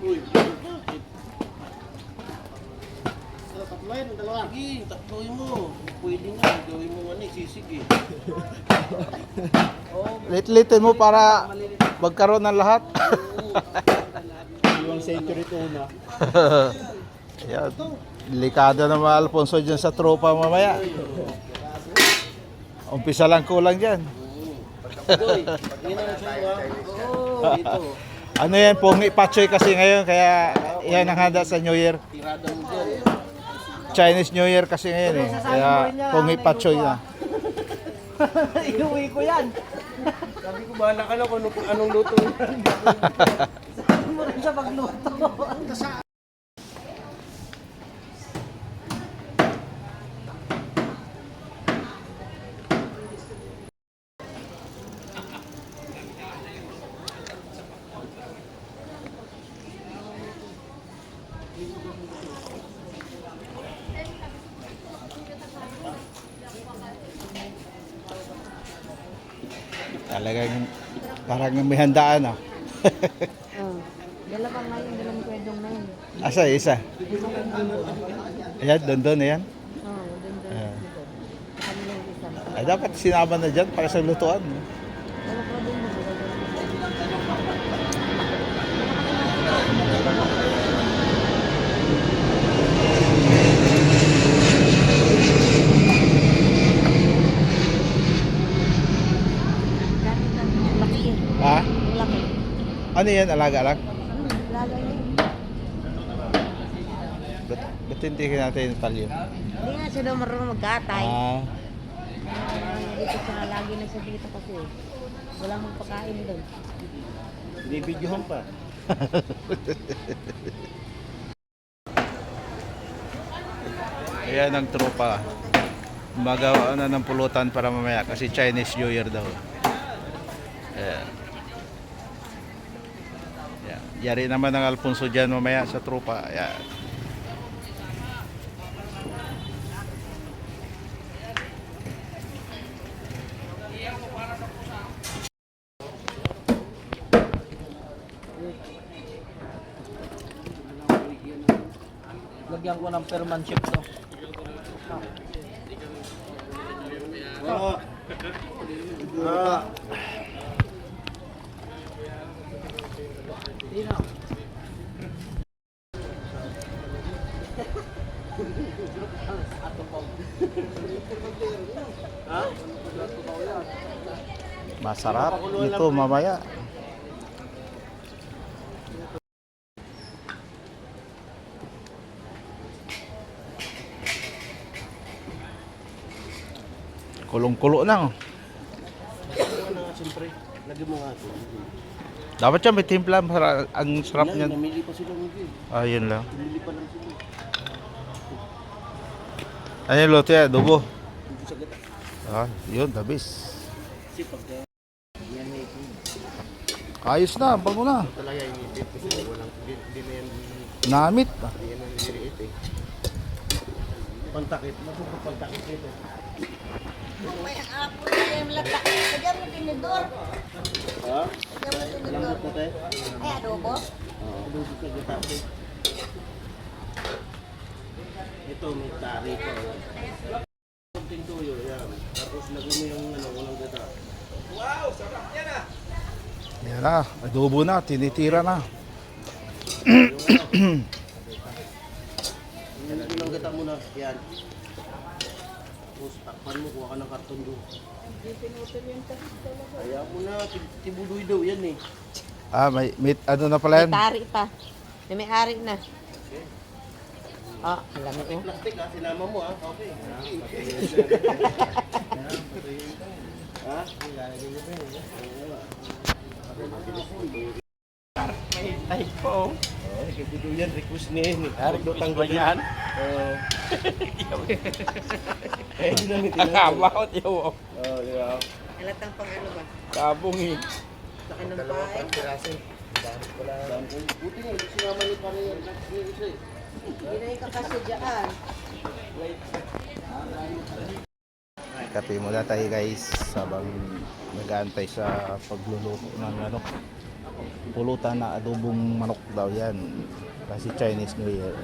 Uy? Sa tatloy, ng dalawa. Sige, takloy mo. Pwede nga, gawin mo ano, sisig eh. Lit-litin mo para magkaroon ng lahat. Iwang century tuna. Yan. Delikado na mga Alfonso dyan sa tropa mamaya. Umpisa lang kulang dyan. Doy, yun ang. Oo, dito. Ano yan, pungi patchoy kasi ngayon, kaya yan ang handa sa New Year. Chinese New Year kasi ngayon eh. Kaya pungi patchoy na. Iuwi ko yan. Sabi ko, bahala ka na kung anong, anong luto yan. Saan mo rin siya magluto? Talagang parang may handaan ah. Oh. Dalawang ngayon, dalawang kwedong na yun. Asa, isa. Ayan, doon doon, ayan. Oo, doon doon. Ah. Sa kanilang isa. Ay, dapat sinama na dyan para sa lutuan. Dalawang Ano yan, alaga-alag? Hmm, laga yun. Ba't, ba't hindi natin yung talyo? Hindi nga sila marunong magkatay. Ah, Ah, dito siya, lagi na siya dito kasi. Walang magpakain doon. Bibidyohan pa. ayan ang tropa. Magawa na ng pulutan para mamaya kasi Chinese New Year daw. Ayan. Yari naman ng Alfonso dyan mamaya sa tropa. Ayan. Lagyan ko ng permanship to. Oo. Ah. Masarap ito mamaya. Kulong-kulo na. Ano siyempre. Lagyan mo nga. Dapat siya may timpla. Masarap- Ang sarap Yan, niyan. namili pa sila ng Ah, yun lang. Namili pa lang sila. Ano yung sa gata. Ah, yun, dabis. Kasi pag eh, Ayos na, bago na. talaga yung hindi kasi walang, hindi, na yan, Namit. hindi eh. Pantakit, matutupantakit ito. May apo na yung lata. Kaya mo tinidor. Ha? Kaya mo tinidor. Adobo? Oo. Dito sa gata ko. Ito, may tari pa. Kunting tuyo, yan. Tapos lagyan mo yung ano, unang gata. Yan na, adobo na, tinitira na. Yung unang gata mo na, yan. Tapos takpan mo, kuha ka ng karton doon. Kaya mo na, tib- tibudoy daw yan eh. Ah, may, may ano na pala May yan? tari pa. May may-ari na. Ah, alam mo. oh. Plastic ha, sinama mo ha. Okay. ha? May type po. Oh, request ni ni. Request Eh, di namin tinanong. About yun. Oh, di ba? Halatang pang ano ba? Kabong eh. Laki ng bahay. Dami. Buti nga, hindi sinama ni pare yan. Yung isa eh. Hindi na yung kakasya dyan. Kape muna tayo guys, sabang nag-aantay sa pagluluto ng ano, pulutan na adobong manok daw yan. Kasi Chinese New Year.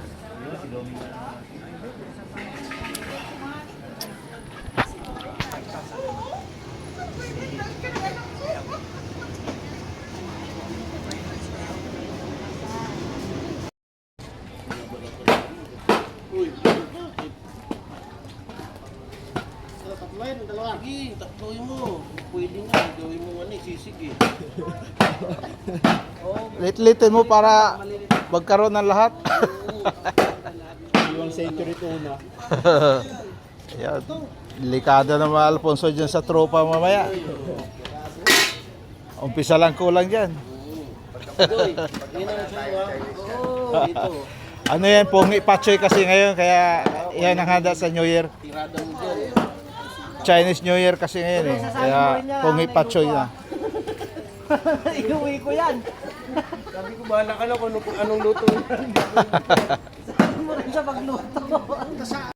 Uy, Tatloy, ng dalawa. Sige, tatloy mo. Pwede nga, gawin mo ano, sisig eh. Lit-litin mo para magkaroon ng lahat. Iwang century tuna. Yan. Delikado na mga Alfonso dyan sa tropa mamaya. Umpisa lang kulang dyan. Ang ah. Ano yan, pungi pachoy kasi ngayon, kaya yan ang handa sa New Year. Tirada mo dyan. Chinese New Year kasi ngayon eh. Kaya pungi pachoy na. Inuwi ko yan. Sabi ko, bahala ka na kung ano- anong luto. Saan mo rin siya magluto?